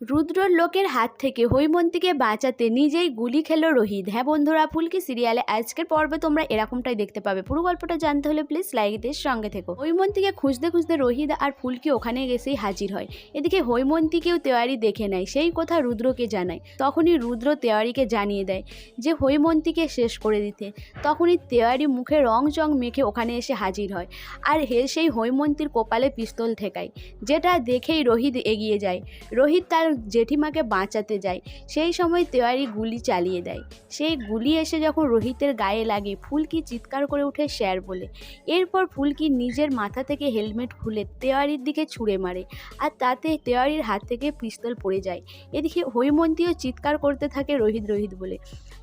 রুদ্রর লোকের হাত থেকে হৈমন্তীকে বাঁচাতে নিজেই গুলি খেলো রোহিত। হ্যাঁ বন্ধুরা, ফুলকি সিরিয়ালে আজকের পর্বে তোমরা এরকমটাই দেখতে পাবে। পুরো গল্পটা জানতে হলে প্লিজ লাইকদের সঙ্গে থেকো। হৈমন্তীকে খুঁজতে খুঁজতে রোহিত আর ফুলকি ওখানে গেছেই হাজির হয়। এদিকে হৈমন্তীকেও তেওয়ারি দেখে নেয়, সেই কথা রুদ্রকে জানায়। তখনই রুদ্র তেওয়ারিকে জানিয়ে দেয় যে হৈমন্তীকে শেষ করে দিতে। তখনই তেওয়ারি মুখে রং চং মেখে ওখানে এসে হাজির হয় আর হে সেই হৈমন্তীর কপালে পিস্তল ঠেকায়, যেটা দেখেই রোহিত এগিয়ে যায়। রোহিত তার জেঠিমাকে বাঁচাতে যায়। সেই সময় তেওয়ারি গুলি চালিয়ে দেয়। সেই গুলি এসে যখন রোহিতের গায়ে লাগে, ফুলকি চিৎকার করে উঠে স্যার বলে। এরপর ফুলকি নিজের মাথা থেকে হেলমেট খুলে তেওয়ারির দিকে ছুঁড়ে মারে আর তাতে তেওয়ারির হাত থেকে পিস্তল পড়ে যায়। এদিকে হৈমন্তীও চিৎকার করতে থাকে রোহিত রোহিত বলে।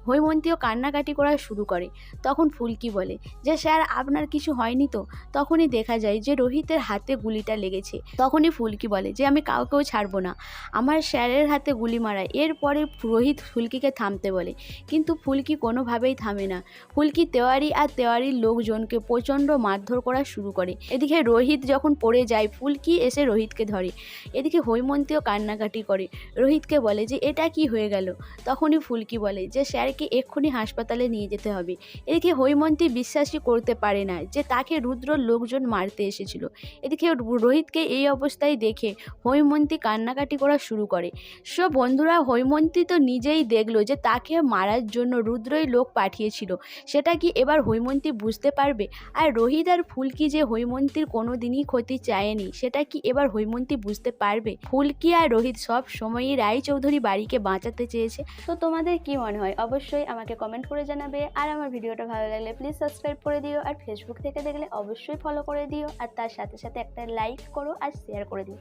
হৈমন্তীও কান্নাকাটি করা শুরু করে। তখন ফুলকি বলে, যে স্যার, আপনার কিছু হয়নি তো? তখনই দেখা যায় যে রোহিতের হাতে গুলিটা লেগেছে। তখনই ফুলকি বলে, যে আমি কাউকেও ছাড়বো না। আমার স্যারের হাতে গুলি মারা, এরপরে রোহিত ফুলকিকে থামতে বলে। কিন্তু ফুলকি কোনোভাবেই থামে না। ফুলকি তেওয়ারি আর তেওয়ারির লোকজনকে প্রচণ্ড মারধর করা শুরু করে। এদিকে রোহিত যখন পড়ে যায়, ফুলকি এসে রোহিতকে ধরে। এদিকে হৈমন্তীও কান্নাকাটি করে। রোহিতকে বলে যে, এটা কি হয়ে গেল? তখনই ফুলকি বলে যে, স্যারকে এক্ষুনি হাসপাতালে নিয়ে যেতে হবে। এদিকে হৈমন্তী বিশ্বাসই করতে পারে না যে, তাকে রুদ্রর লোকজন মারতে এসেছিল। এদিকে রোহিতকে এই অবস্থায় দেখে হৈমন্তী কান্নাকাটি করা শুরু করে। সব বন্ধুরা হৈমন্তী তো নিজেই দেখল যে তাকে মারার জন্য রুদ্রই লোক পাঠিয়েছিল। সেটা কি এবার হৈমন্তী বুঝতে পারবে? আর রোহিত আর ফুলকি যে হৈমন্তীর কোনো দিনই ক্ষতি চায়নি, সেটা কি এবার হৈমন্তী বুঝতে পারবে? ফুলকি আর রোহিত সব সময়ই রায়চৌধুরী বাড়িকে বাঁচাতে চেয়েছে। তো তোমাদের কি মনে হয়? অবশ্যই আমাকে কমেন্ট করে জানাবে। আর আমার ভিডিওটা ভালো লাগলে প্লিজ সাবস্ক্রাইব করে দিও। আর ফেসবুক থেকে দেখলে অবশ্যই ফলো করে দিও। আর তার সাথে সাথে একটা লাইক করো আর শেয়ার করে দিও।